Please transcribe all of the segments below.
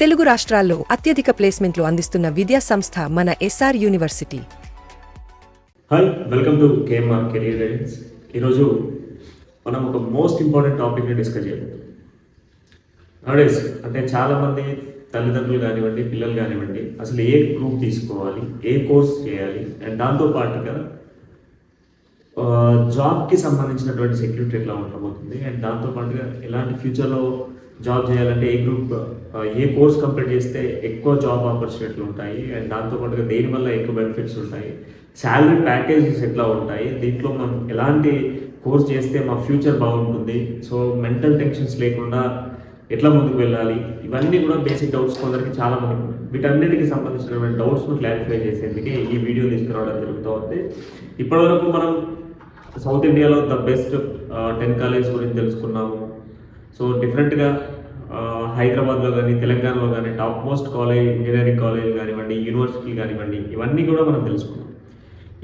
తెలుగు రాష్ట్రాల్లో అత్యధిక ప్లేస్మెంట్లు అందిస్తున్న విద్యా సంస్థ మన SR university. Hi welcome to KMR career guidance ఈరోజు మనం ఒక మోస్ట్ ఇంపార్టెంట్ టాపిక్ని డిస్కస్ చేయబోతున్నాం నడేస్ అంటే చాలామంది తల్లిదండ్రులు కానివ్వండి పిల్లలు కానివ్వండి అసలు ఏ గ్రూప్ తీసుకోవాలి ఏ కోర్స్ చేయాలి అండ్ దాంతో పాటుగా జాబ్కి సంబంధించినటువంటి సెక్యూరిటీ ఎట్లా ఉండబోతుంది అండ్ దాంతో పాటుగా ఎలాంటి ఫ్యూచర్లో జాబ్ చేయాలంటే ఏ గ్రూప్ ఏ కోర్స్ కంప్లీట్ చేస్తే ఎక్కువ జాబ్ ఆపర్చునిటీలు ఉంటాయి. అండ్ దాంతో పాటుగా దేనివల్ల ఎక్కువ బెనిఫిట్స్ ఉంటాయి? శాలరీ ప్యాకేజెస్ ఎట్లా ఉంటాయి? దీంట్లో మనం ఎలాంటి కోర్స్ చేస్తే మా ఫ్యూచర్ బాగుంటుంది? సో మెంటల్ టెన్షన్స్ లేకుండా ఎట్లా ముందుకు వెళ్ళాలి? ఇవన్నీ కూడా బేసిక్ డౌట్స్ కొందరికి చాలా మంది వీటన్నిటికి సంబంధించినటువంటి డౌట్స్ను క్లారిఫై చేసేందుకే ఈ వీడియో తీసుకురావడం జరుగుతూ ఉంది. ఇప్పటివరకు మనం సౌత్ ఇండియాలో ద బెస్ట్ టెన్ కాలేజ్ గురించి తెలుసుకున్నాము. సో డిఫరెంట్గా హైదరాబాద్లో కానీ తెలంగాణలో కానీ top most college engineering college కానివ్వండి యూనివర్సిటీలు కానివ్వండి ఇవన్నీ కూడా మనం తెలుసుకున్నాం.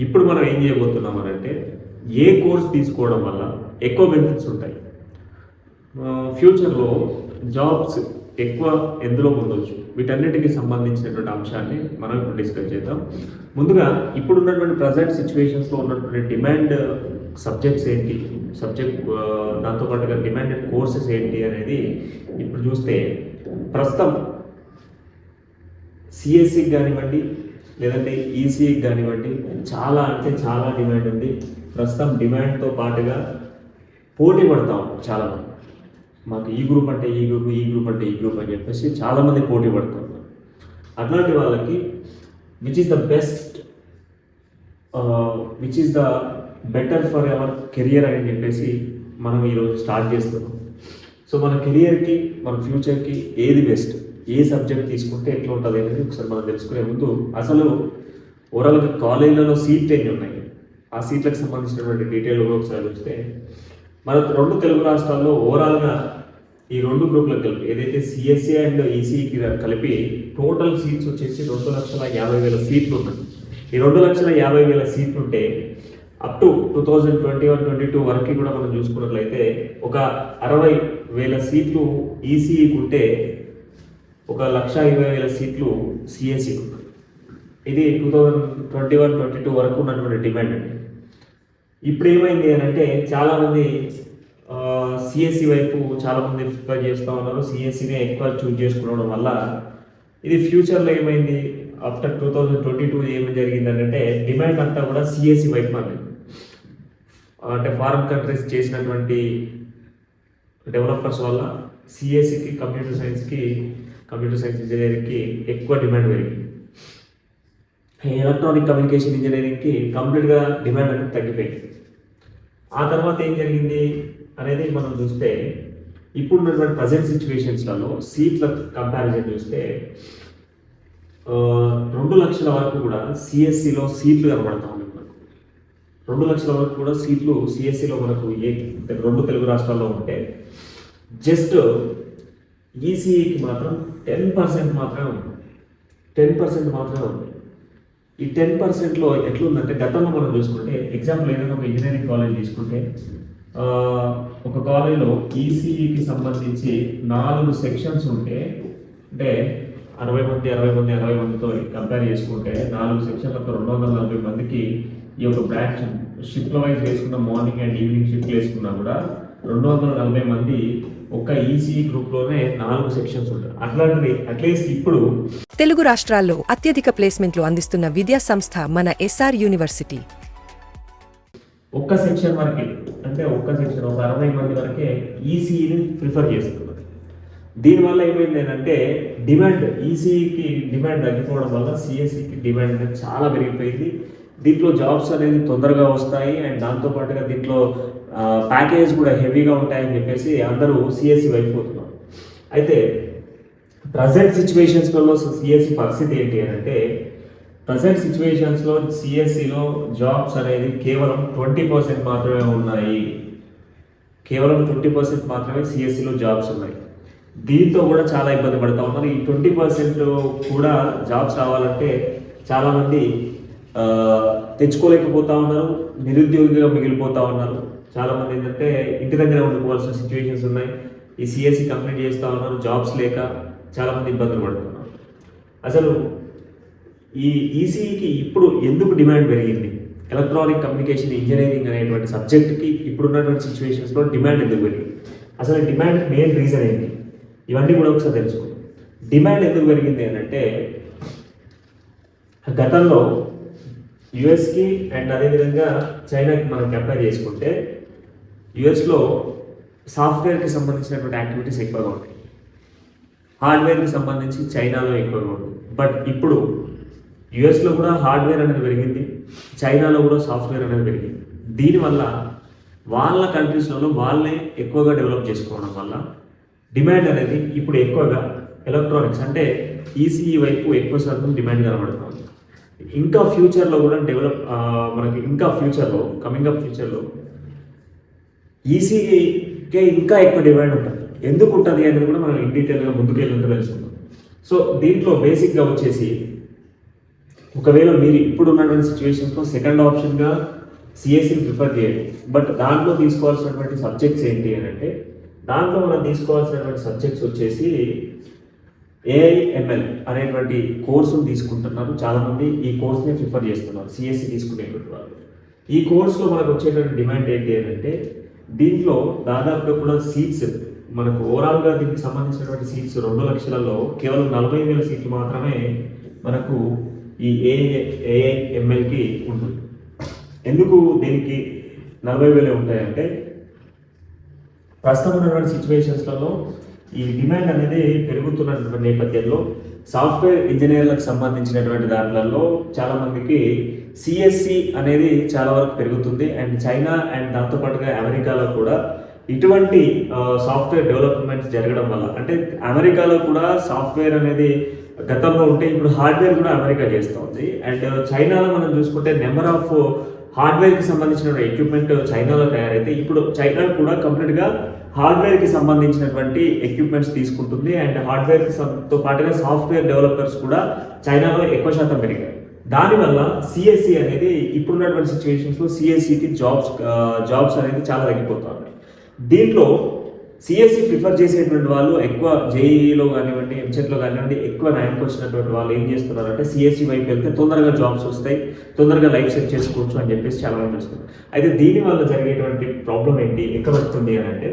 ఇప్పుడు మనం ఏం చేయబోతున్నాం అని అంటే ఏ కోర్స్ తీసుకోవడం వల్ల ఎక్కువ బెనిఫిట్స్ ఉంటాయి? ఫ్యూచర్లో జాబ్స్ ఎక్కువ ఎందులో పొందవచ్చు వీటన్నిటికి సంబంధించినటువంటి అంశాన్ని మనం ఇప్పుడు డిస్కస్ చేద్దాం. ముందుగా ఇప్పుడు ఉన్నటువంటి ప్రజెంట్ సిచ్యువేషన్స్లో ఉన్నటువంటి డిమాండ్ సబ్జెక్ట్స్ ఏంటి? సబ్జెక్ట్ దాంతో పాటుగా డిమాండెడ్ కోర్సెస్ ఏంటి అనేది ఇప్పుడు చూస్తే ప్రస్తుతం సిఎస్సికి కానివ్వండి లేదంటే ఈసీకి కానివ్వండి చాలా అంటే చాలా డిమాండ్ ఉంది. ప్రస్తుతం డిమాండ్తో పాటుగా పోటీ పడతాం చాలా మంది మాకు ఈ గ్రూప్ అంటే ఈ గ్రూప్ ఈ గ్రూప్ అంటే ఈ గ్రూప్ అని చెప్పేసి చాలామంది పోటీ పడుతున్నారు అట్లాంటి వాళ్ళకి which is the best which is the better for our career అని చెప్పేసి మనం ఈరోజు స్టార్ట్ చేస్తున్నాం. సో మన కెరియర్కి మన ఫ్యూచర్కి ఏది బెస్ట్ ఏ సబ్జెక్ట్ తీసుకుంటే ఎట్లా ఉంటుంది అనేది ఒకసారి మనం తెలుసుకునే ముందు అసలు ఓవరాల్గా కాలేజీలలో సీట్లు ఎన్ని ఉన్నాయి? ఆ సీట్లకు సంబంధించినటువంటి డీటెయిల్ కూడా ఒకసారి చూస్తే మన రెండు తెలుగు రాష్ట్రాల్లో ఓవరాల్గా ఈ రెండు గ్రూపులకు కలిపి ఏదైతే సిఎస్సి అండ్ ఈసీకి కలిపి టోటల్ సీట్స్ వచ్చేసి రెండు లక్షల యాభై వేల సీట్లు ఉన్నాయి. ఈ రెండు లక్షల యాభై వేల సీట్లు ఉంటే up to two thousand twenty one twenty two వరకు కూడా మనం చూసుకున్నట్లయితే ఒక అరవై వేల సీట్లు ఈసీఈకి ఉంటే ఒక లక్ష ఇరవై వేల సీట్లు సిఎస్సికి ఇది two thousand twenty one twenty two వరకు ఉన్నటువంటి డిమాండ్ అండి. ఇప్పుడు ఏమైంది అని అంటే చాలామంది సిఎస్సి వైపు చాలామంది ప్రిఫర్ చేస్తూ ఉన్నారు. సిఎస్సినే ఎక్కువ చూజ్ చేసుకోవడం వల్ల ఇది ఫ్యూచర్లో ఏమైంది? After two thousand twenty two ఏమి జరిగింది అంటే డిమాండ్ అంతా కూడా సిఎస్సి వైపు మారింది. అంటే ఫారిన్ కంట్రీస్ చేసినటువంటి డెవలపర్స్ వల్ల సిఎస్సికి కంప్యూటర్ సైన్స్కి కంప్యూటర్ సైన్స్ ఇంజనీరింగ్కి ఎక్కువ డిమాండ్ పెరిగింది. ఎలక్ట్రానిక్ కమ్యూనికేషన్ ఇంజనీరింగ్కి కంప్లీట్గా డిమాండ్ అనేది తగ్గిపోయింది. ఆ తర్వాత ఏం జరిగింది అనేది మనం చూస్తే ఇప్పుడు ఉన్నటువంటి ప్రజెంట్ సిచ్యువేషన్స్లలో సీట్ల కంపారిజన్ చూస్తే రెండు లక్షల వరకు కూడా సిఎస్సిలో సీట్లు కనబడతా ఉన్నాయి. రెండు లక్షల వరకు కూడా సీట్లు సిఎస్సిలో మనకు ఏ రెండు తెలుగు రాష్ట్రాల్లో ఉంటే జస్ట్ ఈసీఈకి మాత్రం టెన్ పర్సెంట్ మాత్రమే ఉంది. టెన్ పర్సెంట్ మాత్రమే ఉంది. ఈ టెన్ పర్సెంట్లో ఎట్లుందంటే గతంలో మనం చూసుకుంటే ఎగ్జాంపుల్ ఏదైనా ఒక ఇంజనీరింగ్ కాలేజ్ తీసుకుంటే ఒక కాలేజ్లో ఈసీఈకి సంబంధించి నాలుగు సెక్షన్స్ ఉంటే అంటే అరవై మంది అరవై మంది అరవై మందితో కంపేర్ చేసుకుంటే నాలుగు సెక్షన్లతో రెండు వందల నలభై మందికి ఈ యొక్క బ్రాంచ్ షిఫ్ట్ వైజ్ వేసుకున్న మార్నింగ్ అండ్ ఈవినింగ్ షిఫ్ట్ వేసుకున్నా కూడా రెండు వందల నలభై మంది ఒక ఈసీఈ గ్రూప్లోనే నాలుగు సెక్షన్స్ ఉంటాయి అట్లాంటిది అట్లీస్ట్ ఇప్పుడు తెలుగు రాష్ట్రాల్లో అత్యధిక ప్లేస్మెంట్లు అందిస్తున్న విద్యా సంస్థ మన ఎస్ఆర్ యూనివర్సిటీ ఒక్క సెక్షన్ వరకే అంటే ఒక్క సెక్షన్ ఒక అరవై మంది వరకే ఈసీఈని ప్రిఫర్ చేస్తున్నారు. దీనివల్ల ఏమైంది అంటే డిమాండ్ ఈసీఈకి డిమాండ్ తగ్గిపోవడం వల్ల సిఎస్సికి డిమాండ్ అనేది చాలా పెరిగిపోయింది. దీంట్లో జాబ్స్ అనేది తొందరగా వస్తాయి అండ్ దాంతోపాటుగా దీంట్లో ప్యాకేజ్ కూడా హెవీగా ఉంటాయని చెప్పేసి అందరూ సిఎస్సి వెళ్ళిపోతున్నారు అయితే ప్రజెంట్ సిచ్యువేషన్స్లలో సిఎస్సి పరిస్థితి ఏంటి అని అంటే ప్రజెంట్ సిచ్యువేషన్స్లో సిఎస్సిలో జాబ్స్ అనేది కేవలం ట్వంటీ పర్సెంట్ మాత్రమే ఉన్నాయి. కేవలం ట్వంటీ పర్సెంట్ మాత్రమే సిఎస్సిలో జాబ్స్ ఉన్నాయి. దీంతో కూడా చాలా ఇబ్బంది పడతా ఉన్నారు. ఈ ట్వంటీ పర్సెంట్ కూడా జాబ్స్ రావాలంటే చాలామంది తెచ్చుకోలేకపోతా ఉన్నారు నిరుద్యోగిగా మిగిలిపోతా ఉన్నారు. చాలామంది ఏంటంటే ఇంటి దగ్గర ఉండిపోవాల్సిన సిచ్యువేషన్స్ ఉన్నాయి. ఈ సిఎస్సి కంప్లీట్ చేస్తూ ఉన్నారు జాబ్స్ లేక చాలామంది ఇబ్బందులు పడుతున్నారు. అసలు ఈ ఈసీఈకి ఇప్పుడు ఎందుకు డిమాండ్ పెరిగింది? ఎలక్ట్రానిక్ కమ్యూనికేషన్ ఇంజనీరింగ్ అనేటువంటి సబ్జెక్ట్కి ఇప్పుడున్నటువంటి సిచ్యువేషన్స్లో డిమాండ్ ఎందుకు పెరిగింది? అసలు డిమాండ్ మెయిన్ రీజన్ ఏంటి? ఇవన్నీ కూడా ఒకసారి తెలుసుకో. డిమాండ్ ఎందుకు పెరిగింది అంటే గతంలో యుఎస్కి అండ్ అదేవిధంగా చైనాకి మనం కంపేర్ చేసుకుంటే యుఎస్లో సాఫ్ట్వేర్కి సంబంధించినటువంటి యాక్టివిటీస్ ఎక్కువగా ఉంటాయి. హార్డ్వేర్కి సంబంధించి చైనాలో ఎక్కువగా ఉంటుంది బట్ ఇప్పుడు యుఎస్లో కూడా హార్డ్వేర్ అనేది పెరిగింది చైనాలో కూడా సాఫ్ట్వేర్ అనేది పెరిగింది. దీనివల్ల వాళ్ళ కంట్రీస్లలో వాళ్ళే ఎక్కువగా డెవలప్ చేసుకోవడం వల్ల డిమాండ్ అనేది ఇప్పుడు ఎక్కువగా ఎలక్ట్రానిక్స్ అంటే ఈసీఈ వైపు ఎక్కువ శాతం డిమాండ్ కనబడుతుంది. ఇంకా ఫ్యూచర్లో కూడా డెవలప్ మనకి ఇంకా ఫ్యూచర్లో కమింగ్ అప్ ఫ్యూచర్లో ఈసీకే ఇంకా ఎక్కువ డిమాండ్ ఉంటుంది. ఎందుకు ఉంటుంది అనేది కూడా మనం ఇన్ డీటెయిల్గా ముందుకెళ్ళినంత తెలుసుకుందాం. సో దీంట్లో బేసిక్గా వచ్చేసి ఒకవేళ మీరు ఇప్పుడు ఉన్నటువంటి సిచ్యువేషన్స్లో సెకండ్ ఆప్షన్గా సిఎస్సిని ప్రిఫర్ చేయండి. బట్ దాంట్లో తీసుకోవాల్సినటువంటి సబ్జెక్ట్స్ ఏంటి అని అంటే దాంట్లో మనం తీసుకోవాల్సినటువంటి సబ్జెక్ట్స్ వచ్చేసి ఏఐఎంఎల్ అనేటువంటి కోర్సును తీసుకుంటున్నారు. చాలామంది ఈ కోర్స్ని ప్రిఫర్ చేస్తున్నారు సిఎస్సి తీసుకునేటువంటి వాళ్ళు. ఈ కోర్సులో మనకు వచ్చేటువంటి డిమాండ్ ఏంటి అంటే దీంట్లో దాదాపుగా కూడా సీట్స్ మనకు ఓవరాల్గా దీనికి సంబంధించినటువంటి సీట్స్ రెండు లక్షలలో కేవలం నలభై వేల సీట్లు మాత్రమే మనకు ఈ ఏఐఎంఎల్కి ఉంటుంది. ఎందుకు దీనికి నలభై వేలే ఉంటాయంటే ప్రస్తుతం ఉన్నటువంటి సిచ్యువేషన్స్లలో ఈ డిమాండ్ అనేది పెరుగుతున్నటువంటి నేపథ్యంలో సాఫ్ట్వేర్ ఇంజనీర్లకు సంబంధించినటువంటి దాంట్లలో చాలా మందికి సిఎస్సి అనేది చాలా వరకు పెరుగుతుంది. అండ్ చైనా అండ్ దాంతోపాటుగా అమెరికాలో కూడా ఇటువంటి సాఫ్ట్వేర్ డెవలప్మెంట్స్ జరగడం వల్ల అంటే అమెరికాలో కూడా సాఫ్ట్వేర్ అనేది గతంలో ఉంటే ఇప్పుడు హార్డ్వేర్ కూడా అమెరికా చేస్తుంది. అండ్ చైనాలో మనం చూసుకుంటే నెంబర్ ఆఫ్ హార్డ్వేర్కి సంబంధించిన ఎక్విప్మెంట్ చైనాలో తయారైతే ఇప్పుడు చైనా కూడా కంప్లీట్గా హార్డ్వేర్కి సంబంధించినటువంటి ఎక్విప్మెంట్స్ తీసుకుంటుంది అండ్ హార్డ్వేర్తో తో పాటుగా సాఫ్ట్వేర్ డెవలపర్స్ కూడా చైనాలో ఎక్కువ శాతం పెరిగాయి దానివల్ల సిఎస్సి అనేది ఇప్పుడున్నటువంటి సిచ్యువేషన్స్లో సిఎస్సికి జాబ్స్ జాబ్స్ అనేది చాలా తగ్గిపోతుంది దీంట్లో సిఎస్సి ప్రిఫర్ చేసేటువంటి వాళ్ళు ఎక్కువ జేఈలో కానివ్వండి ఎంసెట్లో కానివ్వండి ఎక్కువ ర్యాంక్ వచ్చినటువంటి వాళ్ళు ఏం చేస్తున్నారంటే సిఎస్సి వైపు వెళ్తే తొందరగా జాబ్స్ వస్తాయి తొందరగా లైఫ్ సెట్ చేసుకోవచ్చు అని చెప్పేసి చాలా మంది వస్తుంది అయితే దీని వల్ల జరిగేటువంటి ప్రాబ్లం ఏంటి? ఎక్కడ వస్తుంది అని అంటే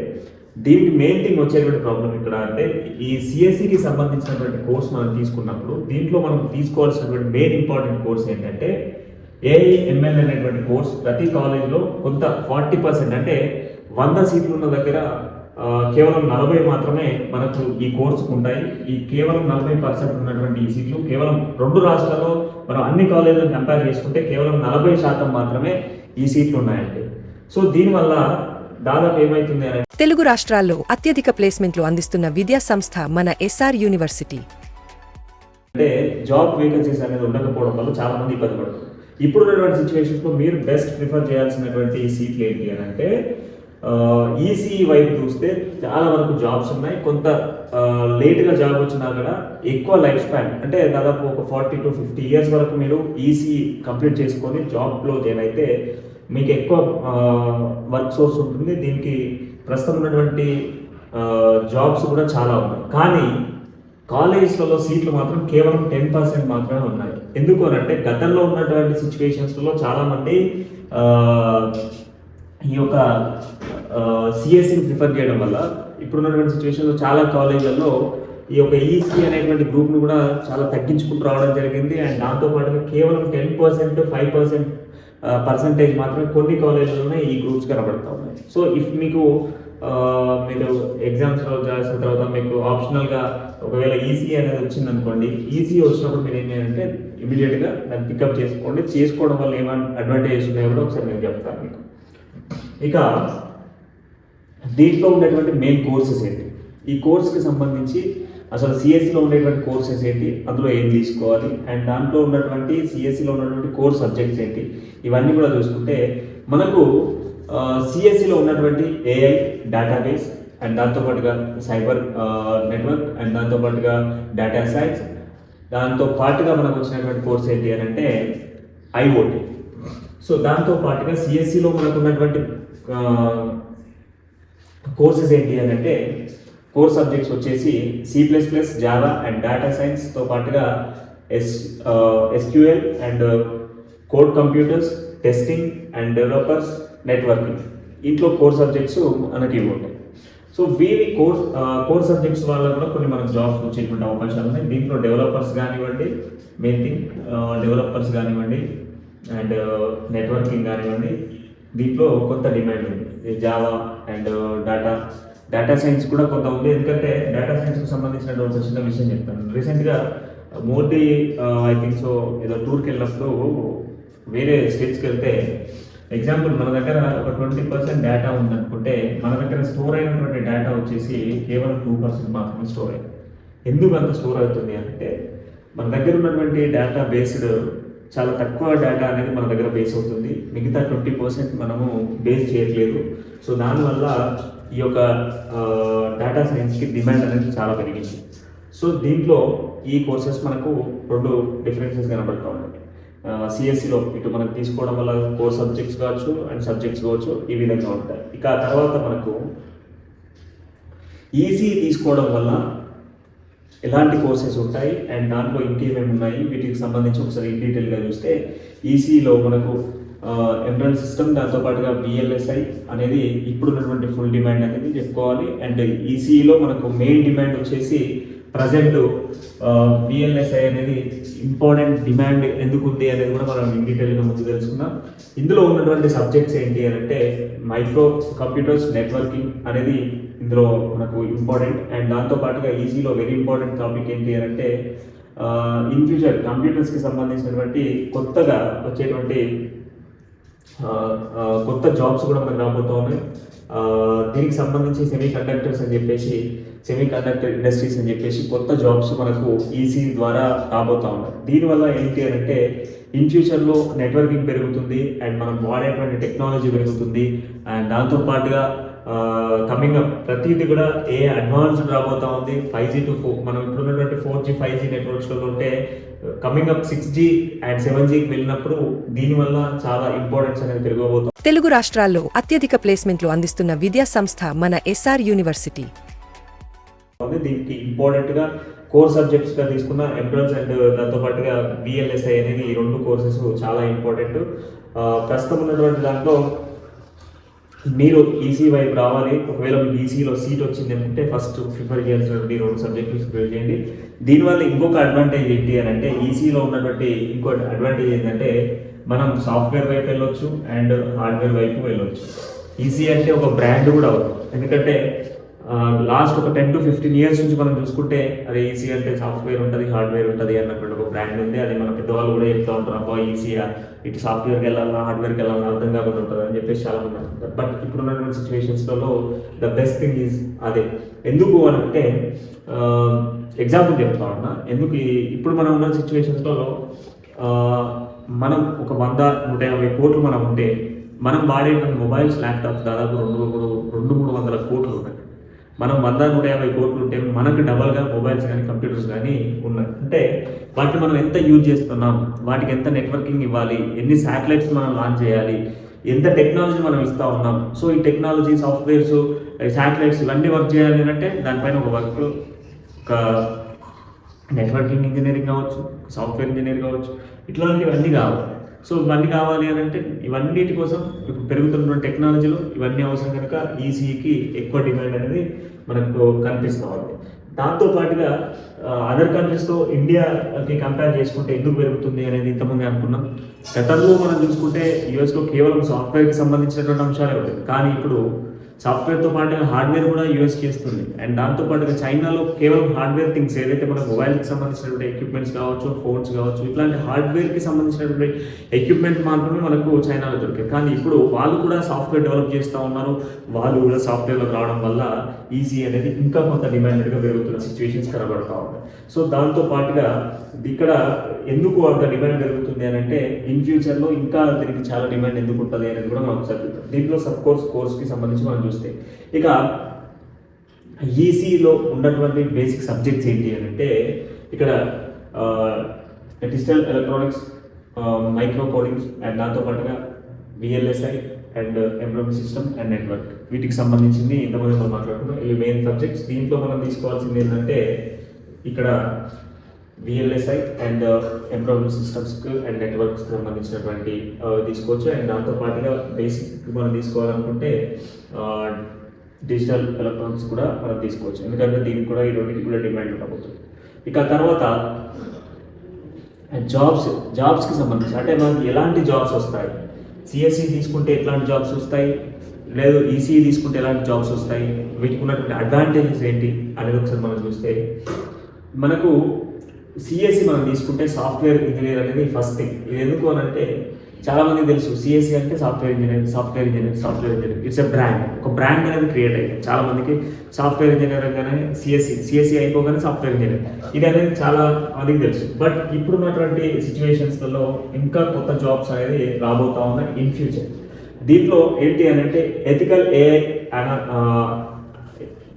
దీనికి మెయిన్ థింగ్ వచ్చేటువంటి ప్రాబ్లం ఇక్కడ అంటే ఈ సిఎస్సికి సంబంధించినటువంటి కోర్స్ మనం తీసుకున్నప్పుడు దీంట్లో మనం తీసుకోవాల్సినటువంటి మెయిన్ ఇంపార్టెంట్ కోర్స్ ఏంటంటే ఏఐఎంఎల్ అనేటువంటి కోర్స్ ప్రతి కాలేజ్లో కొంత ఫార్టీ పర్సెంట్ అంటే వంద సీట్లు ఉన్న దగ్గర కేవలం నలభై మాత్రమే మనకు ఈ కోర్సుకు ఉంటాయి. ఈ కేవలం నలభై పర్సెంట్ ఉన్నటువంటి ఈ సీట్లు కేవలం రెండు రాష్ట్రాల్లో మనం అన్ని కాలేజీలను కంపేర్ చేసుకుంటే కేవలం నలభై శాతం మాత్రమే ఈ సీట్లు ఉన్నాయండి. సో దీనివల్ల దాదాపు ఏమవుతుంది అని తెలుగు రాష్ట్రాల్లో అత్యధిక ప్లేస్మెంట్లు అందిస్తున్న విద్యా సంస్థ మన ఎస్ఆర్ యూనివర్సిటీ. అంటే జాబ్ వేకెన్సీస్ అనేది ఉండకపోవడం వల్ల చాలా మంది ఇబ్బంది పడుతున్నారు. ఇప్పుడు ఉన్నటువంటి సిచ్యువేషన్స్లో మీరు బెస్ట్ ప్రిఫర్ చేయాల్సినటువంటి సీట్లు ఏంటి అని అంటే ఈసీ వైపు చూస్తే చాలా వరకు జాబ్స్ ఉన్నాయి. కొంత లేట్గా జాబ్ వచ్చినా కూడా ఎక్కువ లైఫ్ స్పాన్ అంటే దాదాపు ఒక ఫార్టీ టు ఫిఫ్టీ ఇయర్స్ వరకు మీరు ఈసీ కంప్లీట్ చేసుకొని జాబ్లో జాయిన్ అయితే మీకు ఎక్కువ వర్క్ సోర్స్ ఉంటుంది దీనికి ప్రస్తుతం ఉన్నటువంటి జాబ్స్ కూడా చాలా ఉన్నాయి. కానీ కాలేజ్లలో సీట్లు మాత్రం కేవలం టెన్ పర్సెంట్ మాత్రమే ఉన్నాయి. ఎందుకు అంటే గతంలో ఉన్నటువంటి సిచ్యువేషన్స్లో చాలామంది ఈ యొక్క సిఎస్సిని ప్రిఫర్ చేయడం వల్ల ఇప్పుడున్నటువంటి సిచ్యువేషన్లో చాలా కాలేజీలలో ఈ యొక్క ఈసీ అనేటువంటి గ్రూప్ను కూడా చాలా తగ్గించుకుంటూ రావడం జరిగింది. అండ్ దాంతోపాటుగా కేవలం ten percent five percent percentage మాత్రమే కొన్ని కాలేజీలోనే ఈ గ్రూప్స్ కనబడతా ఉన్నాయి. సో ఇఫ్ మీకు మీరు ఎగ్జామ్స్లో చేసిన తర్వాత మీకు ఆప్షనల్గా ఒకవేళ ఈసీ అనేది వచ్చింది అనుకోండి ఈసీ వచ్చినప్పుడు మీరు ఏం చేయాలంటే ఇమీడియట్గా దాన్ని పికప్ చేసుకోండి. చేసుకోవడం వల్ల ఏమైనా అడ్వాంటేజెస్ ఉన్నాయో కూడా ఒకసారి నేను చెప్తాను మీకు. ఇక దీంట్లో ఉండేటువంటి మెయిన్ కోర్సెస్ ఏంటి? ఈ కోర్స్కి సంబంధించి అసలు సిఎస్సిలో ఉండేటువంటి కోర్సెస్ ఏంటి? అందులో ఏం తీసుకోవాలి? అండ్ దాంట్లో ఉన్నటువంటి సిఎస్సిలో ఉన్నటువంటి కోర్స్ సబ్జెక్ట్స్ ఏంటి? ఇవన్నీ కూడా చూసుకుంటే మనకు సిఎస్సిలో ఉన్నటువంటి ఏఐ డేటాబేస్ అండ్ దాంతోపాటుగా సైబర్ నెట్వర్క్ అండ్ దాంతోపాటుగా డేటా సైన్స్ దాంతో పాటుగా మనకు వచ్చినటువంటి కోర్స్ ఏంటి అని అంటే ఐఓటీ సో దాంతో పాటుగా సిఎస్సిలో మనకు ఉన్నటువంటి కోర్సెస్ ఏంటి అని అంటే కోర్ సబ్జెక్ట్స్ వచ్చేసి C plus plus Java and data సైన్స్తో పాటుగా S SQL and code computers testing and developers networking ఇంట్లో కోర్ సబ్జెక్ట్స్ మనకి ఇవి ఉంటాయి. సో వీరి కోర్ కోర్ సబ్జెక్ట్స్ వల్ల కూడా కొన్ని మనకు జాబ్స్ వచ్చేటువంటి అవకాశాలు ఉన్నాయి. దీంట్లో డెవలపర్స్ కానివ్వండి మెయిన్ థింగ్ డెవలపర్స్ కానివ్వండి అండ్ uh, నెట్వర్కింగ్ కానివ్వండి దీంట్లో కొంత డిమాండ్ ఉంది. Java and data data science కూడా కొంత ఉంది. ఎందుకంటే డేటా సైన్స్కి సంబంధించినటువంటి చిన్న విషయం చెప్తాను. రీసెంట్గా uh, Modi I think so ఏదో టూర్కి వెళ్ళినప్పుడు వేరే స్టేట్స్కి వెళ్తే ఎగ్జాంపుల్ మన దగ్గర ఒక ట్వంటీ పర్సెంట్ డేటా ఉందనుకుంటే మన దగ్గర స్టోర్ అయినటువంటి డేటా వచ్చేసి కేవలం టూ పర్సెంట్ మాత్రమే స్టోర్ అయింది ఎందుకు అంత స్టోర్ అవుతుంది అంటే మన దగ్గర ఉన్నటువంటి డేటా బేస్డ్ చాలా తక్కువ డేటా అనేది మన దగ్గర బేస్ అవుతుంది. మిగతా ట్వంటీ పర్సెంట్ మనము బేస్ చేయట్లేదు. సో దానివల్ల ఈ యొక్క డేటా సైన్స్కి డిమాండ్ అనేది చాలా పెరిగింది. సో దీంట్లో ఈ కోర్సెస్ మనకు రెండు డిఫరెన్సెస్ కనబడుతూ ఉన్నాయి. సిఎస్సిలో ఇటు మనకు తీసుకోవడం వల్ల కోర్ సబ్జెక్ట్స్ కావచ్చు అండ్ సబ్జెక్ట్స్ కావచ్చు ఈ విధంగా ఉంటాయి. ఇక ఆ తర్వాత మనకు ఈసీ తీసుకోవడం వల్ల ఎలాంటి కోర్సెస్ ఉంటాయి? అండ్ దాంట్లో ఇంకేమేమి ఉన్నాయి? వీటికి సంబంధించి ఒకసారి ఇన్ డీటెయిల్గా చూస్తే ఈసీలో మనకు ఎంట్రన్స్ సిస్టమ్ దాంతోపాటుగా బిఎల్ఎస్ఐ అనేది ఇప్పుడున్నటువంటి ఫుల్ డిమాండ్ అనేది చెప్పుకోవాలి. అండ్ ఈసీలో మనకు మెయిన్ డిమాండ్ వచ్చేసి ప్రజెంట్ బిఎల్ఎస్ఐ అనేది ఇంపార్టెంట్ డిమాండ్ ఎందుకు ఉంది అనేది కూడా మనం ఇన్ డీటెయిల్గా ముందు తెలుసుకుందాం. ఇందులో ఉన్నటువంటి సబ్జెక్ట్స్ ఏంటి అని అంటే మైక్రో కంప్యూటర్స్ నెట్వర్కింగ్ అనేది ఇందులో మనకు ఇంపార్టెంట్ అండ్ దాంతో పాటుగా ఈజీలో వెరీ ఇంపార్టెంట్ టాపిక్ ఏంటి అని అంటే ఇన్ ఫ్యూచర్ కంప్యూటర్స్కి సంబంధించినటువంటి కొత్తగా వచ్చేటువంటి కొత్త జాబ్స్ కూడా మనకు రాబోతూ ఉన్నాయి. దీనికి సంబంధించి సెమీ కండక్టర్స్ అని చెప్పేసి సెమీ కండక్టర్ ఇండస్ట్రీస్ అని చెప్పేసి కొత్త జాబ్స్ మనకు ఈసీ ద్వారా రాబోతూ ఉన్నాయి. దీనివల్ల ఏంటి అని అంటే ఇన్ ఫ్యూచర్లో నెట్వర్కింగ్ పెరుగుతుంది అండ్ మనం వాడేటువంటి టెక్నాలజీ పెరుగుతుంది. అండ్ దాంతో పాటుగా కమింగ్ అప్ ప్రతిదీ కూడా ఏ అడ్వాన్స్డ్ రాబోతా ఉంది? ఫైవ్ జీ టు ఫోర్ మనం ఇప్పుడు ఉన్నటువంటి ఫోర్ జీ ఫైవ్ జీ నెట్వర్క్స్లో ఉంటే coming up six G and seven జీకి వెళ్ళినప్పుడు దీనివల్ల చాలా ఇంపార్టెన్స్ అనేది పెరగబోతుంది. తెలుగు రాష్ట్రాల్లో అత్యధిక ప్లేస్మెంట్లు అందిస్తున్న విద్యా సంస్థ మన ఎస్ఆర్ యూనివర్సిటీ దీనికి ఇంపార్టెంట్గా కోర్ సబ్జెక్ట్స్గా తీసుకున్న ఎంట్రన్స్ అండ్ దాంతో పాటుగా బిఎల్ఎస్ఐ అనేది ఈ రెండు కోర్సెస్ చాలా ఇంపార్టెంట్ ప్రస్తుతం ఉన్నటువంటి దాంట్లో మీరు ఈసీ వైపు రావాలి. ఒకవేళ మీకు ఈసీలో సీట్ వచ్చింది అనుకుంటే ఫస్ట్ ప్రిఫర్ చేయాల్సినటువంటి రెండు సబ్జెక్టులు ప్రిపేర్ చేయండి. దీనివల్ల ఇంకొక అడ్వాంటేజ్ ఏంటి అని అంటే ఈసీలో ఉన్నటువంటి ఇంకో అడ్వాంటేజ్ ఏంటంటే మనం సాఫ్ట్వేర్ వైపు వెళ్ళొచ్చు అండ్ హార్డ్వేర్ వైపు వెళ్ళొచ్చు. ఈసీ అంటే ఒక బ్రాండ్ కూడా అవుతుంది ఎందుకంటే లాస్ట్ ఒక టెన్ టు ఫిఫ్టీన్ ఇయర్స్ నుంచి మనం చూసుకుంటే అది ఈసీ అంటే సాఫ్ట్వేర్ ఉంటుంది హార్డ్వేర్ ఉంటుంది అన్నటువంటి ఒక బ్రాండ్ ఉంది. అది మన పెద్దవాళ్ళు కూడా చెప్తూ ఉంటారు అబ్బా ఈసీయా ఇటు సాఫ్ట్వేర్కి వెళ్ళాలన్నా హార్డ్వేర్కి వెళ్ళాలన్నా అర్థం కాకుండా ఉంటుంది అని చెప్పేసి చాలా మంది అనుకుంటారు బట్ ఇప్పుడు ఉన్నటువంటి సిచ్యువేషన్స్లలో ద బెస్ట్ థింగ్ ఈజ్ అదే. ఎందుకు అని అంటే ఎగ్జాంపుల్ చెప్తా ఉన్నా. ఎందుకు ఇప్పుడు మనం ఉన్న సిచ్యువేషన్స్లలో మనం ఒక వంద నూట యాభై కోట్లు మనం ఉంటే మనం వాడే మొబైల్స్ ల్యాప్టాప్స్ దాదాపు రెండు మూడు రెండు మూడు వందల కోట్లు ఉన్నాయి మనం వంద నూట యాభై కోట్లు ఉంటే మనకు డబల్గా మొబైల్స్ కానీ కంప్యూటర్స్ కానీ ఉన్నాయి. అంటే వాటిని మనం ఎంత యూజ్ చేస్తున్నాం? వాటికి ఎంత నెట్వర్కింగ్ ఇవ్వాలి? ఎన్ని శాటిలైట్స్ మనం లాంచ్ చేయాలి? ఎంత టెక్నాలజీ మనం ఇస్తూ ఉన్నాం? సో ఈ టెక్నాలజీ సాఫ్ట్వేర్స్ శాటిలైట్స్ ఇవన్నీ వర్క్ చేయాలి అంటే దానిపైన ఒక వర్క్ ఒక నెట్వర్కింగ్ ఇంజనీరింగ్ కావచ్చు సాఫ్ట్వేర్ ఇంజనీర్ కావచ్చు ఇట్లాంటివన్నీ కావాలి సో ఇవన్నీ కావాలి అని అంటే ఇవన్నిటి కోసం ఇప్పుడు పెరుగుతున్న టెక్నాలజీలో ఇవన్నీ అవసరం కనుక ఈసీకి ఎక్కువ డిమాండ్ అనేది మనకు కనిపిస్తుంది. దాంతో పాటుగా అదర్ కంట్రీస్తో ఇండియాకి కంపేర్ చేసుకుంటే ఎందుకు పెరుగుతుంది అనేది ఇంతమంది అనుకున్నాం. గతంలో మనం చూసుకుంటే యూఎస్లో కేవలం సాఫ్ట్వేర్కి సంబంధించినటువంటి అంశాలే ఉంటాయి కానీ ఇప్పుడు సాఫ్ట్వేర్తో పాటుగా హార్డ్వేర్ కూడా యూజ్ చేస్తుంది. అండ్ దాంతో పాటుగా చైనాలో కేవలం హార్డ్వేర్ థింగ్స్ ఏదైతే మన మొబైల్కి సంబంధించినటువంటి ఎక్విప్మెంట్స్ కావచ్చు ఫోన్స్ కావచ్చు ఇట్లాంటి హార్డ్వేర్కి సంబంధించినటువంటి ఎక్విప్మెంట్ మాత్రమే మనకు చైనాలో దొరికాయి. కానీ ఇప్పుడు వాళ్ళు కూడా సాఫ్ట్వేర్ డెవలప్ చేస్తూ ఉన్నారు. వాళ్ళు కూడా సాఫ్ట్వేర్లోకి రావడం వల్ల ఈజీ అనేది ఇంకా కొంత డిమాండెడ్గా పెరుగుతున్న సిచ్యువేషన్స్ కనబడతా ఉన్నాయి. సో దాంతో పాటుగా ఇక్కడ ఎందుకు అంత డిమాండ్ పెరుగుతుంది అని అంటే ఇన్ ఫ్యూచర్లో ఇంకా దీనికి చాలా డిమాండ్ ఎందుకు ఉంటుంది అనేది కూడా మనం చదువుతాం. దీంట్లో సబ్ కోర్స్ కోర్స్కి సంబంధించి మనం చూస్తే ఇక ఈసీలో ఉన్నటువంటి బేసిక్ సబ్జెక్ట్స్ ఏంటి అని అంటే ఇక్కడ digital electronics micro codings and దాంతో పాటుగా VLSI and employment system and network వీటికి సంబంధించింది ఇంతమంది మనం మాట్లాడుకున్నాం ఇవి మెయిన్ సబ్జెక్ట్స్ దీంట్లో మనం తీసుకోవాల్సింది ఏంటంటే ఇక్కడ VLSI and employment systems and networks సంబంధించినటువంటి uh, తీసుకోవచ్చు. అండ్ దాంతో పాటుగా బేసిక్ మనం తీసుకోవాలనుకుంటే uh, డిజిటల్ ఎలక్ట్రానిక్స్ కూడా మనం తీసుకోవచ్చు. ఎందుకంటే దీనికి కూడా ఈ రెండింటికి కూడా డిమాండ్ ఉండబోతుంది. ఇక తర్వాత జాబ్స్ జాబ్స్కి సంబంధించి అంటే మనకి ఎలాంటి జాబ్స్ వస్తాయి? సిఎస్సి తీసుకుంటే ఎట్లాంటి జాబ్స్ వస్తాయి? లేదు ఈసీఈ తీసుకుంటే ఎలాంటి జాబ్స్ వస్తాయి? వీటికి ఉన్నటువంటి అడ్వాంటేజెస్ ఏంటి? అనేది ఒకసారి మనం చూస్తే మనకు సిఎస్సి మనం తీసుకుంటే సాఫ్ట్వేర్ ఇంజనీర్ అనేది ఫస్ట్ థింగ్ ఇది ఎందుకు అని అంటే చాలామంది తెలుసు సిఎస్సి అంటే software engineer software engineer software engineer it's a brand ఒక బ్రాండ్ అనేది క్రియేట్ అయింది. చాలామందికి సాఫ్ట్వేర్ ఇంజనీర్ అనగానే సిఎస్సి సిఎస్సి అయిపోగానే సాఫ్ట్వేర్ ఇంజనీర్ ఇది అనేది చాలా మందికి తెలుసు. బట్ ఇప్పుడున్నటువంటి సిచ్యువేషన్స్లలో ఇంకా కొత్త జాబ్స్ అనేది రాబోతా ఉన్నాయి ఇన్ ఫ్యూచర్ దీంట్లో ఏంటి అని అంటే ethical AI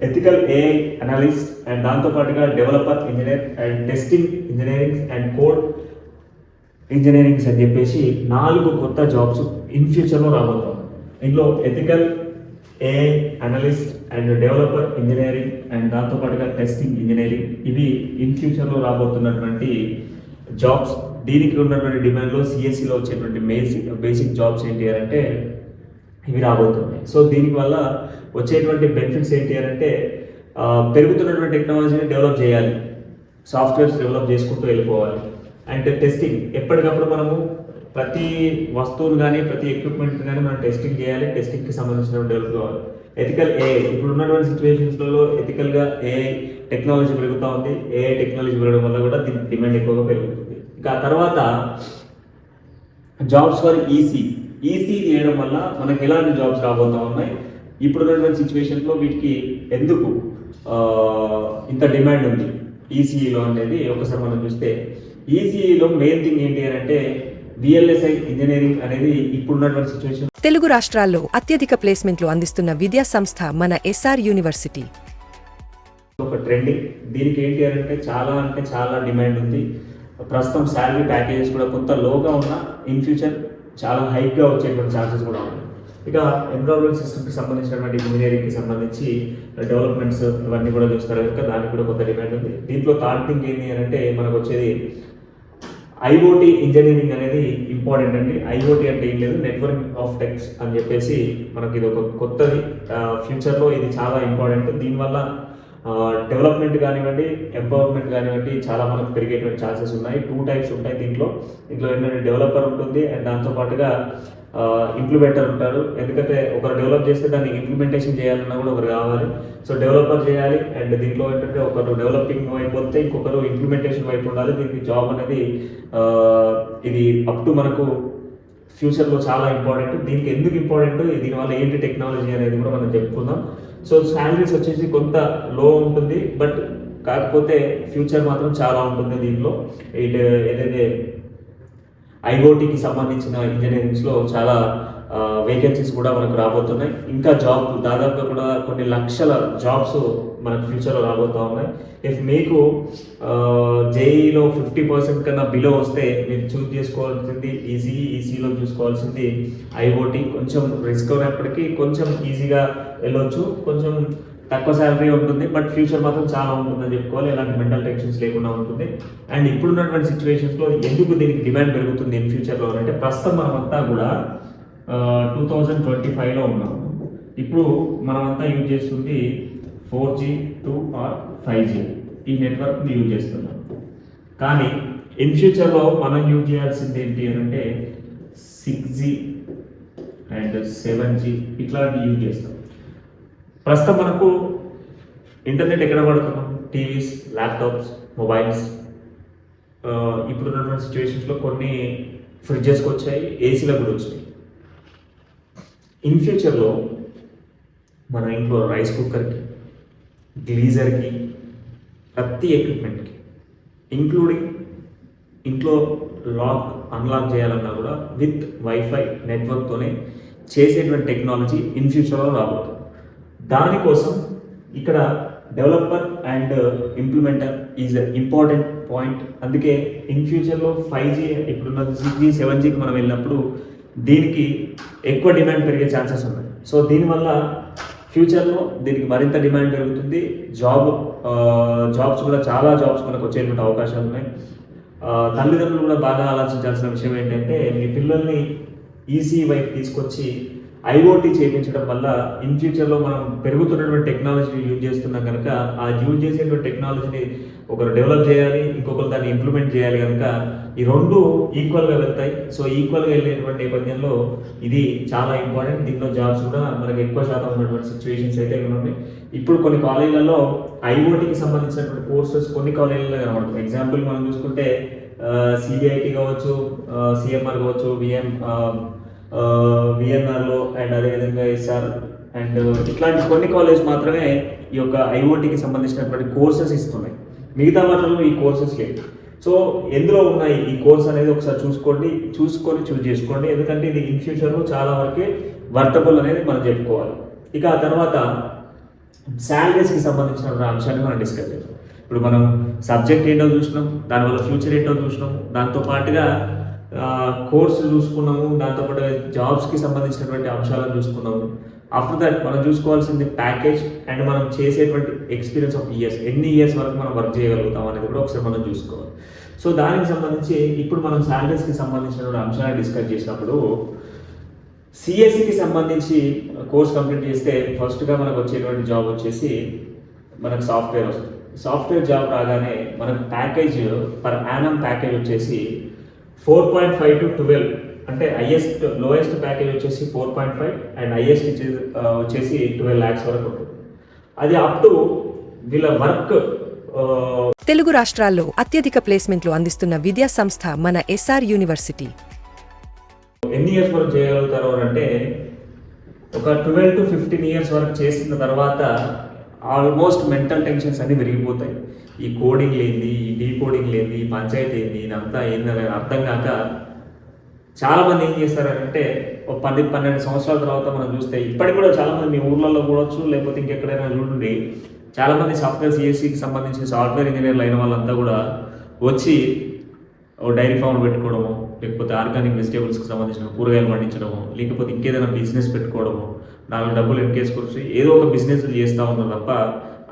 ethical AI analyst and దాంతోపాటుగా developer engineer and testing engineering and code engineerings అని చెప్పేసి నాలుగు కొత్త జాబ్స్ ఇన్ ఫ్యూచర్లో రాబోతాం ఇందులో ethical AI analyst and developer engineering and దాంతోపాటుగా టెస్టింగ్ ఇంజనీరింగ్ ఇవి ఇన్ ఫ్యూచర్లో రాబోతున్నటువంటి జాబ్స్ దీనికి ఉన్నటువంటి డిమాండ్లో సిఎస్సిలో వచ్చేటువంటి బేసిక్ బేసిక్ జాబ్స్ ఏంటి అంటే ఇవి రాబోతున్నాయి. సో దీనివల్ల వచ్చేటువంటి బెనిఫిట్స్ ఏంటి అని అంటే పెరుగుతున్నటువంటి టెక్నాలజీని డెవలప్ చేయాలి. సాఫ్ట్వేర్స్ డెవలప్ చేసుకుంటూ వెళ్ళిపోవాలి. అండ్ టెస్టింగ్ ఎప్పటికప్పుడు మనము ప్రతి వస్తువులు కానీ ప్రతి ఎక్విప్మెంట్ కానీ మనం టెస్టింగ్ చేయాలి. టెస్టింగ్కి సంబంధించిన డెవలప్ కావాలి. ఎథికల్ ఏఐ ఇప్పుడు ఉన్నటువంటి సిచ్యువేషన్స్లలో ఎథికల్గా ఏఐ టెక్నాలజీ పెరుగుతూ ఉంది. ఏఐ టెక్నాలజీ పెరగడం వల్ల కూడా దీని డిమాండ్ ఎక్కువగా పెరుగుతుంది. ఇంకా తర్వాత జాబ్స్ ఫర్ ఈసీ ఈసీ చేయడం వల్ల మనకి ఎలాంటి జాబ్స్ రాబోతా ఉన్నాయి? ఇప్పుడున్నటువంటి సిచ్యువేషన్లో వీటికి ఎందుకు ఇంత డిమాండ్ ఉంది? ఈసీఈలో అనేది ఒకసారి మనం చూస్తే ఈసీఈలో మెయిన్ థింగ్ ఏంటి అని అంటే విఎల్ఎస్ఐ ఇంజనీరింగ్ అనేది ఇప్పుడున్నటువంటి సిచ్యువేషన్ తెలుగు రాష్ట్రాల్లో అత్యధిక ప్లేస్మెంట్లు అందిస్తున్న విద్యా సంస్థ మన ఎస్ఆర్ యూనివర్సిటీ ఒక ట్రెండింగ్ దీనికి ఏంటి అని అంటే చాలా అంటే చాలా డిమాండ్ ఉంది. ప్రస్తుతం శాలరీ ప్యాకేజెస్ కూడా కొంత లోగా ఉన్న ఇన్ ఫ్యూచర్ చాలా హైక్గా వచ్చేటువంటి ఛాన్సెస్ కూడా ఉన్నాయి. ఇక ఎన్విరాన్మెంట్ సిస్టమ్కి సంబంధించినటువంటి ఇంజనీరింగ్కి సంబంధించి డెవలప్మెంట్స్ ఇవన్నీ కూడా చూస్తారు. కనుక దానికి కూడా కొంత డిమాండ్ ఉంది. దీంట్లో థర్డ్ థింగ్ ఏంటి అని అంటే మనకు వచ్చేది ఐఓటీ ఇంజనీరింగ్ అనేది ఇంపార్టెంట్ అండి. ఐఓటీ అంటే ఏం లేదు నెట్వర్క్ ఆఫ్ టెక్స్ అని చెప్పేసి మనకి ఇది ఒక కొత్తది. ఫ్యూచర్లో ఇది చాలా ఇంపార్టెంట్ దీనివల్ల డెవలప్మెంట్ కానివ్వండి ఎంపవర్మెంట్ కానివ్వండి చాలా మనకు పెరిగేటువంటి ఛాన్సెస్ ఉన్నాయి. టూ టైప్స్ ఉంటాయి దీంట్లో. దీంట్లో ఏంటంటే డెవలపర్ ఉంటుంది అండ్ దాంతోపాటుగా ఇంప్లిమెంటర్ ఉంటారు. ఎందుకంటే ఒకరు డెవలప్ చేస్తే దాన్ని ఇంప్లిమెంటేషన్ చేయాలన్నా కూడా ఒకరు కావాలి. సో డెవలపర్ చేయాలి అండ్ దీంట్లో ఏంటంటే ఒకరు డెవలపింగ్ వైపు వస్తే ఇంకొకరు ఇంప్లిమెంటేషన్ వైపు ఉండాలి. దీనికి జాబ్ అనేది ఇది అప్ టు మనకు ఫ్యూచర్లో చాలా ఇంపార్టెంట్ దీనికి ఎందుకు ఇంపార్టెంట్ దీనివల్ల ఏంటి టెక్నాలజీ అనేది కూడా మనం చెప్పుకుందాం. సో శాలరీస్ వచ్చేసి కొంత లో ఉంటుంది. బట్ కాకపోతే ఫ్యూచర్ మాత్రం చాలా ఉంటుంది దీంట్లో. ఇట్ ఏదైతే ఐఓటీకి సంబంధించిన ఇంజనీరింగ్స్లో చాలా వేకెన్సీస్ కూడా మనకు రాబోతున్నాయి. ఇంకా జాబ్ దాదాపుగా కూడా కొన్ని లక్షల జాబ్స్ మనకు ఫ్యూచర్లో రాబోతూ ఉన్నాయి. ఇఫ్ మీకు జేఈలో ఫిఫ్టీ పర్సెంట్ కన్నా బిలో వస్తే మీరు చూస్ చేసుకోవాల్సింది ఈజీ ఈజీలో చూసుకోవాల్సింది ఐఓటీ. కొంచెం రిస్క్ ఉన్నప్పటికీ కొంచెం ఈజీగా వెళ్ళొచ్చు. కొంచెం తక్కువ శాలరీ ఉంటుంది బట్ ఫ్యూచర్ మాత్రం చాలా ఉంటుందని చెప్పుకోవాలి. ఎలాంటి మెంటల్ టెన్షన్స్ లేకుండా ఉంటుంది. అండ్ ఇప్పుడున్నటువంటి సిచ్యువేషన్స్లో ఎందుకు దీనికి డిమాండ్ పెరుగుతుంది ఇన్ ఫ్యూచర్లో అంటే ప్రస్తుతం మనమంతా కూడా టూ థౌజండ్ ట్వంటీ ఫైవ్లో ఉన్నాం. ఇప్పుడు మనమంతా యూజ్ చేస్తుంది four G two or five G ఈ నెట్వర్క్ని యూజ్ చేస్తున్నాం. కానీ ఇన్ ఫ్యూచర్లో మనం యూజ్ చేయాల్సింది ఏంటి అంటే six G and seven G ఇట్లాంటివి యూజ్ చేస్తాం. ప్రస్తుతం మనకు ఇంటర్నెట్ ఎక్కడ వాడుతున్నాం? TVs laptops mobiles. ఇప్పుడున్నటువంటి సిచ్యువేషన్స్లో కొన్ని ఫ్రిడ్జెస్కి వచ్చాయి ఏసీలకు కూడా వచ్చాయి. ఇన్ ఫ్యూచర్లో మన ఇంట్లో రైస్ కుక్కర్కి గ్లీజర్కి ప్రతి ఎక్విప్మెంట్కి ఇంక్లూడింగ్ ఇంట్లో లాక్ అన్లాక్ చేయాలన్నా కూడా విత్ వైఫై నెట్వర్క్తోనే చేసేటువంటి టెక్నాలజీ ఇన్ ఫ్యూచర్లో రాబోతుంది. దానికోసం ఇక్కడ developer and implementer is important point అందుకే ఇన్ ఫ్యూచర్లో ఫైవ్ జీ ఇప్పుడున్న సిక్స్ జీ సెవెన్ జీకి మనం వెళ్ళినప్పుడు దీనికి ఎక్కువ డిమాండ్ పెరిగే ఛాన్సెస్ ఉన్నాయి. సో దీనివల్ల ఫ్యూచర్లో దీనికి మరింత డిమాండ్ పెరుగుతుంది. జాబ్ జాబ్స్ uh, కూడా చాలా జాబ్స్ మనకు వచ్చేటువంటి అవకాశాలు ఉన్నాయి. Uh, తల్లిదండ్రులు కూడా బాగా ఆలోచించాల్సిన విషయం ఏంటంటే మీ పిల్లల్ని ఈసీ వైపు తీసుకొచ్చి ఐఓటీ చేయించడం వల్ల ఇన్ ఫ్యూచర్లో మనం పెరుగుతున్నటువంటి టెక్నాలజీని యూజ్ చేస్తున్నాం కనుక ఆ యూజ్ చేసేటువంటి టెక్నాలజీని ఒకరు డెవలప్ చేయాలి ఇంకొకరు దాన్ని ఇంప్లిమెంట్ చేయాలి కనుక ఈ రెండు ఈక్వల్గా వెళ్తాయి. సో ఈక్వల్గా వెళ్ళేటువంటి నేపథ్యంలో ఇది చాలా ఇంపార్టెంట్ దీంట్లో జాబ్స్ కూడా మనకి ఎక్కువ శాతం ఉన్నటువంటి సిచ్యువేషన్స్ అయితే ఉన్నాయి ఇప్పుడు కొన్ని కాలేజీలలో ఐఓటీకి సంబంధించినటువంటి కోర్సెస్ కొన్ని కాలేజీలలో కనబడుతుంది ఎగ్జాంపుల్ మనం చూసుకుంటే సిబిఐటి కావచ్చు సిఎంఆర్ కావచ్చు విఎం విఎన్ఆర్లో అండ్ అదేవిధంగా ఎస్ఆర్ అండ్ ఇట్లాంటి కొన్ని కాలేజ్ మాత్రమే ఈ యొక్క ఐఓటీకి సంబంధించినటువంటి కోర్సెస్ ఇస్తున్నాయి. మిగతా వాటిలో ఈ కోర్సెస్ లేవు. సో ఎందులో ఉన్నాయి? ఈ కోర్స్ అనేది ఒకసారి చూసుకోండి చూసుకొని చూస్ చేసుకోండి. ఎందుకంటే ఇది ఇన్ ఫ్యూచర్లో చాలా వరకే వర్తబుల్ అనేది మనం చెప్పుకోవాలి. ఇక ఆ తర్వాత శాలరీస్కి సంబంధించిన అంశాన్ని మనం డిస్కస్ చేద్దాం. ఇప్పుడు మనం సబ్జెక్ట్ ఏంటో చూసినాం దానివల్ల ఫ్యూచర్ ఏంటో చూసినాం. దాంతో పాటుగా కోర్స్ చూసుకున్నాము దాంతోపాటు జాబ్స్కి సంబంధించినటువంటి అంశాలను చూసుకున్నాము. ఆఫ్టర్ దట్ మనం చూసుకోవాల్సింది ప్యాకేజ్ అండ్ మనం చేసేటువంటి ఎక్స్పీరియన్స్ ఆఫ్ ఇయర్స్ ఎన్ని ఇయర్స్ వరకు మనం వర్క్ చేయగలుగుతాం అనేది కూడా ఒకసారి మనం చూసుకోవాలి. సో దానికి సంబంధించి ఇప్పుడు మనం శాలరీస్కి సంబంధించినటువంటి అంశాలను డిస్కస్ చేసినప్పుడు సిఎస్సికి సంబంధించి కోర్స్ కంప్లీట్ చేస్తే ఫస్ట్గా మనకు వచ్చేటువంటి జాబ్ వచ్చేసి మనకు సాఫ్ట్వేర్ వస్తుంది. సాఫ్ట్వేర్ జాబ్ రాగానే మనకు ప్యాకేజ్ పర్ యానం ప్యాకేజ్ వచ్చేసి four point five to twelve. అంటే హైయెస్ట్ లోయెస్ట్ ప్యాకేజ్ వచ్చేసి four point five and highest వచ్చేసి ట్వెల్వ్ ల్యాక్స్ వరకు ఉంటుంది. అది అప్ టు వీళ్ళ వర్క్ తెలుగు రాష్ట్రాల్లో అత్యధిక ప్లేస్మెంట్లు అందిస్తున్న విద్యా సంస్థ మన ఎస్ఆర్ యూనివర్సిటీ. ఎన్ని ఇయర్స్ వరకు చేయగలుగుతారు అని అంటే ఒక ట్వెల్వ్ టు ఫిఫ్టీన్ ఇయర్స్ వరకు చేసిన తర్వాత ఆల్మోస్ట్ మెంటల్ టెన్షన్స్ అన్ని పెరిగిపోతాయి ఈ కోడింగ్ లేనిది ఈ డీ కోడింగ్ లేనిది ఈ పంచాయతీ ఏంది ఇదంతా ఏందని అర్థం కాక చాలామంది ఏం చేస్తారంటే ఒక పది పన్నెండు సంవత్సరాల తర్వాత మనం చూస్తే ఇప్పటికి కూడా చాలామంది మీ ఊర్లలో కూడొచ్చు లేకపోతే ఇంకెక్కడైనా చూడండి చాలామంది సాఫ్ట్వేర్ సిఎస్సికి సంబంధించిన సాఫ్ట్వేర్ ఇంజనీర్లు అయిన వాళ్ళంతా కూడా వచ్చి ఓ డైరీ ఫామ్ పెట్టుకోవడము లేకపోతే ఆర్గానిక్ వెజిటేబుల్స్కి సంబంధించిన కూరగాయలు పండించడము లేకపోతే ఇంకేదైనా బిజినెస్ పెట్టుకోవడము నాలుగు డబ్బులు ఎక్కేసుకొచ్చి ఏదో ఒక బిజినెస్ చేస్తూ ఉన్నారు తప్ప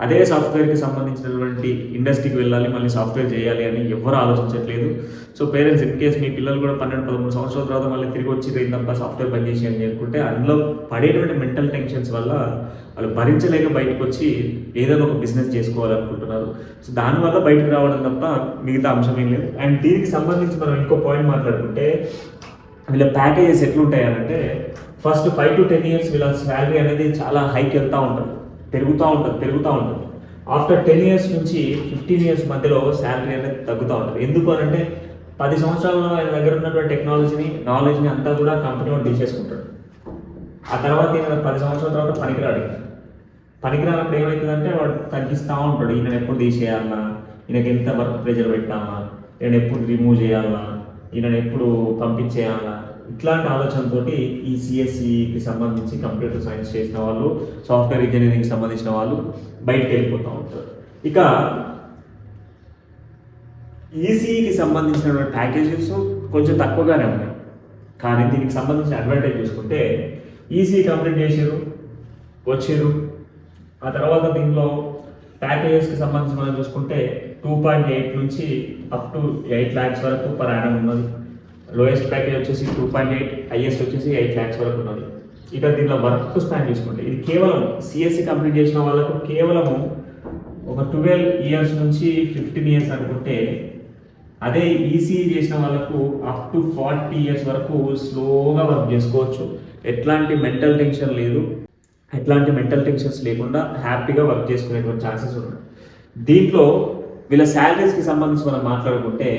అదే సాఫ్ట్వేర్కి సంబంధించినటువంటి ఇండస్ట్రీకి వెళ్ళాలి మళ్ళీ సాఫ్ట్వేర్ చేయాలి అని ఎవరు ఆలోచించట్లేదు. సో పేరెంట్స్ ఇన్ కేస్ మీ పిల్లలు కూడా పన్నెండు పదమూడు సంవత్సరాల తర్వాత మళ్ళీ తిరిగి వచ్చి రేందప్ప సాఫ్ట్వేర్ పనిచేసి అని అనుకుంటే అందులో పడేటువంటి మెంటల్ టెన్షన్స్ వల్ల వాళ్ళు భరించలేక బయటకు వచ్చి ఏదైనా ఒక బిజినెస్ చేసుకోవాలనుకుంటున్నారు. సో దానివల్ల బయటకు రావడం తప్ప మిగతా అంశం ఏం లేదు. అండ్ దీనికి సంబంధించి మనం ఇంకో పాయింట్ మాట్లాడుకుంటే వీళ్ళ ప్యాకేజెస్ ఎట్లుంటాయి అంటే first five to ten years వీళ్ళ శాలరీ అనేది చాలా హైక్ వెళ్తూ ఉంటుంది. పెరుగుతూ ఉంటుంది పెరుగుతూ ఉంటుంది. ఆఫ్టర్ టెన్ ఇయర్స్ నుంచి ఫిఫ్టీన్ ఇయర్స్ మధ్యలో శాలరీ అనేది తగ్గుతూ ఉంటుంది. ఎందుకు అని అంటే పది సంవత్సరాలలో ఆయన దగ్గర ఉన్నటువంటి టెక్నాలజీని నాలెడ్జ్ని అంతా కూడా కంపెనీ డీల్ చేసుకుంటాడు ఆ తర్వాత ఈయన పది సంవత్సరాల తర్వాత పనికిరాడు పనికిరానప్పుడు ఏమవుతుందంటే వాడు తగ్గిస్తూ ఉంటాడు. ఈయన ఎప్పుడు తీసేయాలన్నా ఈయనకి ఎంత వర్క్ ప్రెజర్ పెట్టాలా ఈయన ఎప్పుడు రిమూవ్ చేయాలా ఈయన ఎప్పుడు పంపించేయాలా ఇట్లాంటి ఆలోచనతోటి ఈ సిఎస్సికి సంబంధించి కంప్యూటర్ సైన్స్ చేసిన వాళ్ళు సాఫ్ట్వేర్ ఇంజనీరింగ్ సంబంధించిన వాళ్ళు బయటకు వెళ్ళిపోతూ ఉంటారు. ఇక ఈసీఈకి సంబంధించిన ప్యాకేజెస్ కొంచెం తక్కువగానే ఉన్నాయి. కానీ దీనికి సంబంధించిన అడ్వాంటేజ్ చూసుకుంటే ఈసీ కంప్లీట్ చేసారు వచ్చారు ఆ తర్వాత దీనిలో ప్యాకేజెస్కి సంబంధించి మనం చూసుకుంటే టూ పాయింట్ ఎయిట్ నుంచి అప్ టు ఎయిట్ ల్యాక్స్ వరకు పర్ యానం ఉన్నది. లోయెస్ట్ ప్యాకేజ్ వచ్చేసి టూ పాయింట్ ఎయిట్ హైయెస్ట్ వచ్చేసి ఎయిట్ ల్యాక్స్ వరకు ఉన్నది ఇక దీనిలో వర్క్ స్పాన్ చూసుకుంటే ఇది కేవలం సిఎస్సి కంప్లీట్ చేసిన వాళ్ళకు కేవలము ఒక ట్వెల్వ్ ఇయర్స్ నుంచి ఫిఫ్టీన్ ఇయర్స్ అనుకుంటే అదే ఈసీ చేసిన వాళ్ళకు అప్ టు ఫార్టీ ఇయర్స్ వరకు స్లోగా వర్క్ చేసుకోవచ్చు. ఎట్లాంటి మెంటల్ టెన్షన్ లేదు. ఎట్లాంటి మెంటల్ టెన్షన్స్ లేకుండా హ్యాపీగా వర్క్ చేసుకునేటువంటి ఛాన్సెస్ ఉన్నాయి. దీంట్లో వీళ్ళ శాలరీస్కి సంబంధించి మనం మాట్లాడుకుంటే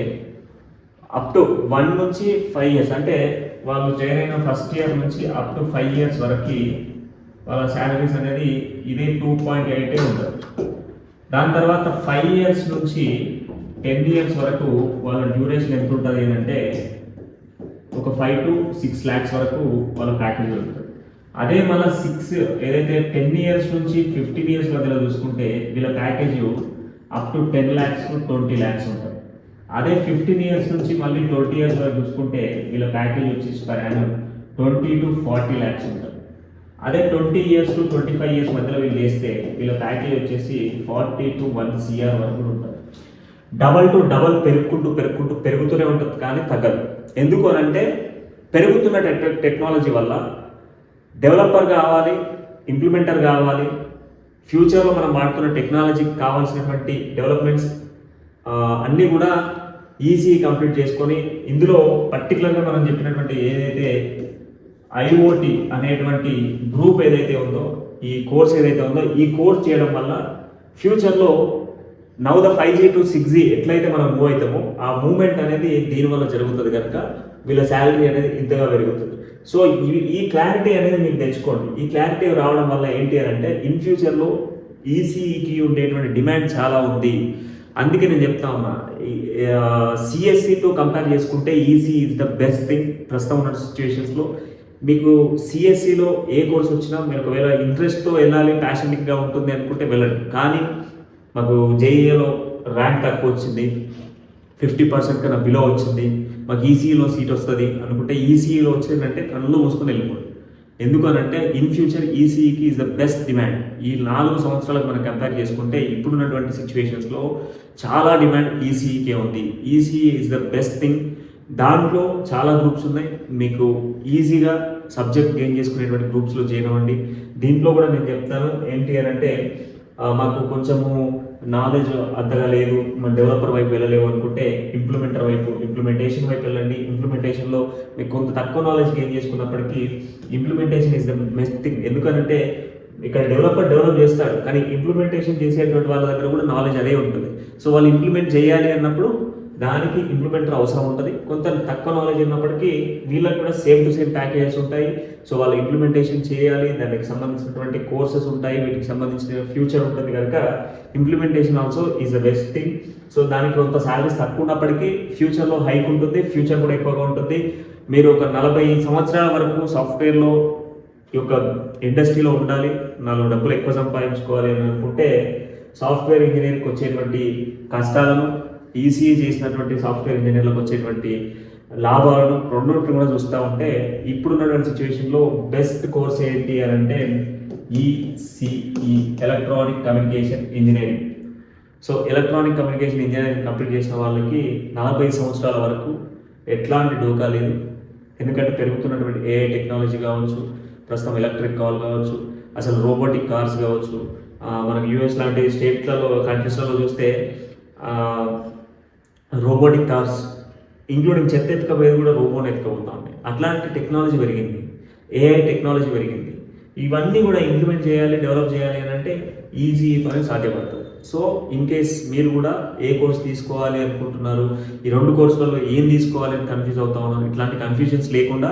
అప్ టు వన్ నుంచి ఫైవ్ ఇయర్స్ అంటే వాళ్ళు జాయిన్ అయిన ఫస్ట్ ఇయర్ నుంచి అప్ టు ఫైవ్ ఇయర్స్ వరకు వాళ్ళ శాలరీస్ అనేది ఇదే టూ పాయింట్ ఎయిటే ఉంటుంది దాని తర్వాత ఫైవ్ ఇయర్స్ నుంచి టెన్ ఇయర్స్ వరకు వాళ్ళ డ్యూరేషన్ ఎంత ఉంటుంది ఏంటంటే ఒక ఫైవ్ టు సిక్స్ ల్యాక్స్ వరకు వాళ్ళ ప్యాకేజ్ ఉంటుంది అదే మళ్ళీ సిక్స్ ఏదైతే టెన్ ఇయర్స్ నుంచి ఫిఫ్టీన్ ఇయర్స్ మధ్యలో చూసుకుంటే వీళ్ళ package up to ten lakhs to twenty lakhs ఉంటుంది. అదే ఫిఫ్టీన్ ఇయర్స్ నుంచి మళ్ళీ ట్వంటీ ఇయర్స్ వరకు చూసుకుంటే వీళ్ళ ప్యాకేజ్ వచ్చేసి per annum twenty to forty lakhs ఉంటుంది. అదే twenty years to twenty five years మధ్యలో వీళ్ళు చేస్తే వీళ్ళ ప్యాకేజ్ వచ్చేసి ఫార్టీ టు వన్ సిఆర్ వరకు ఉంటుంది. డబల్ టు డబల్ పెరుగుకుంటూ పెరుగుకుంటూ పెరుగుతూనే ఉంటుంది కానీ తగ్గదు. ఎందుకు అని అంటే పెరుగుతున్న టెక్నాలజీ వల్ల డెవలపర్ కావాలి ఇంప్లిమెంటర్ కావాలి ఫ్యూచర్లో మనం వాడుతున్న టెక్నాలజీకి కావాల్సినటువంటి డెవలప్మెంట్స్ అన్నీ కూడా ఈజీ కంప్లీట్ చేసుకొని ఇందులో పర్టికులర్గా మనం చెప్పినటువంటి ఏదైతే ఐఓటి అనేటువంటి గ్రూప్ ఏదైతే ఉందో ఈ కోర్స్ ఏదైతే ఉందో ఈ కోర్స్ చేయడం వల్ల ఫ్యూచర్లో now the five G to six G ఎట్లయితే మనం మూవ్ అవుతామో ఆ మూవ్మెంట్ అనేది దీనివల్ల జరుగుతుంది కనుక వీళ్ళ శాలరీ అనేది ఇంతగా పెరుగుతుంది. సో ఈ ఈ క్లారిటీ అనేది మీకు తెచ్చుకోండి ఈ క్లారిటీ రావడం వల్ల ఏంటి అని అంటే ఇన్ ఫ్యూచర్లో ఈసీఈకి ఉండేటువంటి డిమాండ్ చాలా ఉంది. అందుకే నేను చెప్తా ఉన్నా సిఎస్సితో కంపేర్ చేసుకుంటే EC is the best thing ప్రస్తుతం ఉన్న సిచ్యువేషన్స్లో మీకు సిఎస్సిలో ఏ కోర్స్ వచ్చినా మీరు ఒకవేళ ఇంట్రెస్ట్తో వెళ్ళాలి ప్యాషనిక్గా ఉంటుంది అనుకుంటే వెళ్ళండి. కానీ మాకు జేఈఏలో ర్యాంక్ తక్కువ వచ్చింది. ఫిఫ్టీ పర్సెంట్ కన్నా బిలో వచ్చింది. మాకు ఈసీఈలో సీట్ వస్తుంది అనుకుంటే ఈసీఈలో వచ్చిందంటే కళ్ళు మూసుకొని వెళ్ళిపోండి. ఎందుకనంటే ఇన్ ఫ్యూచర్ ఈసీఈకి ఈజ్ ద బెస్ట్ డిమాండ్ ఈ నాలుగు సంవత్సరాలకు మనం కంపేర్ చేసుకుంటే ఇప్పుడున్నటువంటి సిచ్యువేషన్స్లో చాలా డిమాండ్ ఈసీఈకే ఉంది. ECE is the best thing దాంట్లో చాలా గ్రూప్స్ ఉన్నాయి. మీకు ఈజీగా సబ్జెక్ట్ గెయిన్ చేసుకునేటువంటి గ్రూప్స్లో చేయనివ్వండి దీంట్లో కూడా నేను చెప్తాను ఏంటి అని అంటే మాకు కొంచెము నాలెడ్జ్ అంతగా లేదు మన డెవలపర్ వైపు వెళ్ళలేవు అనుకుంటే ఇంప్లిమెంటర్ వైపు ఇంప్లిమెంటేషన్ వైపు వెళ్ళండి. ఇంప్లిమెంటేషన్లో మీకు కొంత తక్కువ knowledge gain చేసుకున్నప్పటికీ implementation is the best thing ఎందుకంటే ఇక్కడ డెవలపర్ డెవలప్ చేస్తాడు కానీ ఇంప్లిమెంటేషన్ చేసేటువంటి వాళ్ళ దగ్గర కూడా నాలెడ్జ్ అదే ఉంటుంది. సో వాళ్ళు ఇంప్లిమెంట్ చేయాలి అన్నప్పుడు దానికి ఇంప్లిమెంటర్ అవసరం ఉంటుంది. కొంత తక్కువ నాలెడ్జ్ ఉన్నప్పటికీ వీళ్ళకి కూడా సేమ్ టు సేమ్ ప్యాకేజెస్ ఉంటాయి. సో వాళ్ళు ఇంప్లిమెంటేషన్ చేయాలి. దానికి సంబంధించినటువంటి కోర్సెస్ ఉంటాయి. వీటికి సంబంధించిన ఫ్యూచర్ ఉంటుంది కనుక implementation also is the best thing so దానికి కొంత శాలరీస్ తక్కువ ఉన్నప్పటికీ ఫ్యూచర్లో హైక్ ఉంటుంది. ఫ్యూచర్ కూడా ఎక్కువగా ఉంటుంది. మీరు ఒక నలభై సంవత్సరాల వరకు సాఫ్ట్వేర్లో ఈ యొక్క ఇండస్ట్రీలో ఉండాలి. నాలుగు డబ్బులు ఎక్కువ సంపాదించుకోవాలి అని అనుకుంటే సాఫ్ట్వేర్ ఇంజనీర్కి వచ్చేటువంటి కష్టాలను ఈసీఏ చేసినటువంటి సాఫ్ట్వేర్ ఇంజనీర్లకు వచ్చేటువంటి లాభాలను రెండు కూడా చూస్తూ ఉంటే ఇప్పుడున్నటువంటి సిచ్యువేషన్లో బెస్ట్ కోర్స్ ఏంటి అని అంటే ECE electronic communication engineering so electronic communication engineering complete చేసిన వాళ్ళకి నలభై సంవత్సరాల వరకు ఎట్లాంటి డోకా లేదు. ఎందుకంటే పెరుగుతున్నటువంటి ఏఐ టెక్నాలజీ కావచ్చు ప్రస్తుతం ఎలక్ట్రిక్ కాల్ కావచ్చు అసలు రోబోటిక్ కార్స్ కావచ్చు మనం మనకి యూఎస్ లాంటి స్టేట్లలో కంట్రీస్లలో చూస్తే రోబోటిక్ కార్స్ ఇంక్లూడింగ్ చెత్త ఎత్తుకపోయేది కూడా రోబోని ఎత్తుకపోతా ఉన్నాయి అట్లాంటి టెక్నాలజీ పెరిగింది. ఏఐ టెక్నాలజీ పెరిగింది. ఇవన్నీ కూడా ఇంప్లిమెంట్ చేయాలి డెవలప్ చేయాలి అని అంటే ఈజీ పని సాధ్యపడుతుంది సో ఇన్ కేస్ మీరు కూడా ఏ కోర్స్ తీసుకోవాలి అనుకుంటున్నారు ఈ రెండు కోర్సులలో ఏం తీసుకోవాలి అని కన్ఫ్యూజ్ అవుతా ఉన్నారు ఇట్లాంటి కన్ఫ్యూజన్స్ లేకుండా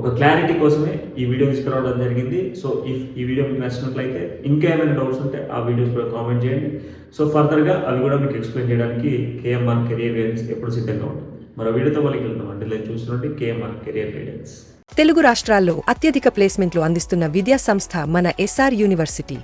ఒక క్లారిటీ కోసమే ఈ వీడియో తీసుకురావడం జరిగింది. సో ఇఫ్ ఈ వీడియో మీకు నచ్చినట్లయితే ఇంకా ఏమైనా డౌట్స్ ఉంటే ఆ వీడియోస్ కూడా కామెంట్ చేయండి. సో ఫర్దర్గా అవి కూడా మీకు ఎక్స్ప్లెయిన్ చేయడానికి కేఎంఆర్ కెరియర్ గైడెన్స్ ఎప్పుడు సిద్ధంగా ఉంటుంది. మరో వీడియోతో వాళ్ళకి వెళ్తాం అంటే లేదు చూసినట్టు కేఎంఆర్ కెరియర్ గైడెన్స్ తెలుగు రాష్ట్రాల్లో అత్యధిక ప్లేస్మెంట్లు అందిస్తున్న విద్యా సంస్థ మన ఎస్ఆర్ యూనివర్సిటీ